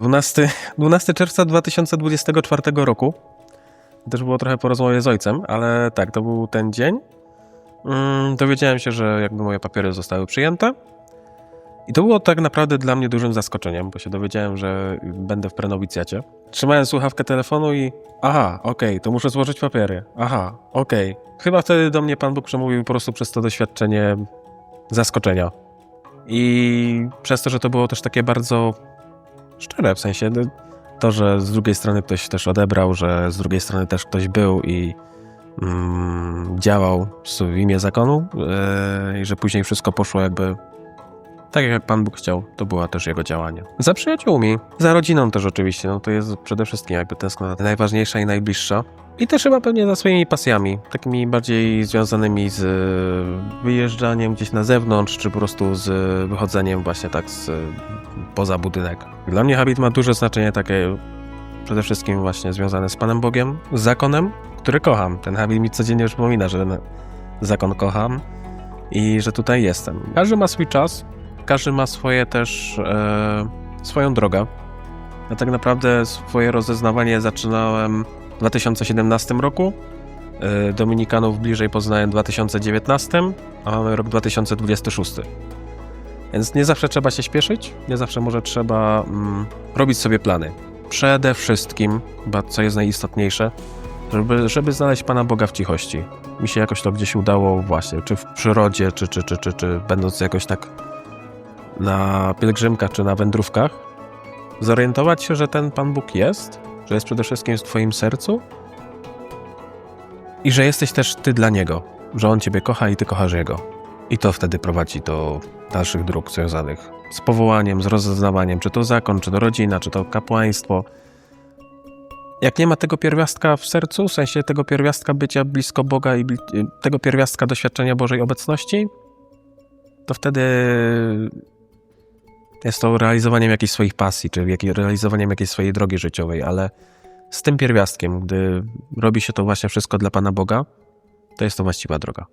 12, 12 czerwca 2024 roku. Też było trochę po rozmowie z ojcem, ale tak, to był ten dzień. Mm, dowiedziałem się, że jakby moje papiery zostały przyjęte. I to było tak naprawdę dla mnie dużym zaskoczeniem, bo się dowiedziałem, że będę w prenowicjacie. Trzymałem słuchawkę telefonu i aha, okej, to muszę złożyć papiery. Aha, okej. Chyba wtedy do mnie Pan Bóg przemówił po prostu przez to doświadczenie zaskoczenia. I przez to, że to było też takie bardzo szczere, w sensie no, to, że z drugiej strony ktoś też odebrał, że z drugiej strony też ktoś był i mm, działał w imię zakonu yy, i że później wszystko poszło jakby tak, jak Pan Bóg chciał. To była też jego działanie. Za przyjaciółmi, za rodziną też oczywiście, no to jest przede wszystkim jakby tęsknota najważniejsza i najbliższa. I też chyba pewnie za swoimi pasjami, takimi bardziej związanymi z e, wyjeżdżaniem gdzieś na zewnątrz, czy po prostu z wychodzeniem właśnie tak z, poza budynek. Dla mnie habit ma duże znaczenie takie przede wszystkim właśnie związane z Panem Bogiem, z zakonem, który kocham. Ten habit mi codziennie przypomina, że ten zakon kocham i że tutaj jestem. Każdy ma swój czas, każdy ma swoje też e, swoją drogę. Ja tak naprawdę swoje rozeznawanie zaczynałem w 2017 roku. E, Dominikanów bliżej poznałem w 2019, a mamy rok 2026. Więc nie zawsze trzeba się śpieszyć, nie zawsze może trzeba mm, robić sobie plany. Przede wszystkim, chyba co jest najistotniejsze, żeby, żeby znaleźć Pana Boga w cichości. Mi się jakoś to gdzieś udało właśnie, czy w przyrodzie, czy, czy, czy, czy, czy będąc jakoś tak na pielgrzymkach, czy na wędrówkach, zorientować się, że ten Pan Bóg jest, że jest przede wszystkim w Twoim sercu i że jesteś też Ty dla Niego, że On Ciebie kocha i Ty kochasz Jego. I to wtedy prowadzi do dalszych dróg związanych z powołaniem, z rozeznawaniem, czy to zakon, czy to rodzina, czy to kapłaństwo. Jak nie ma tego pierwiastka w sercu, w sensie tego pierwiastka bycia blisko Boga i tego pierwiastka doświadczenia Bożej obecności, to wtedy jest to realizowaniem jakichś swoich pasji, czy realizowaniem jakiejś swojej drogi życiowej, ale z tym pierwiastkiem, gdy robi się to właśnie wszystko dla Pana Boga, to jest to właściwa droga.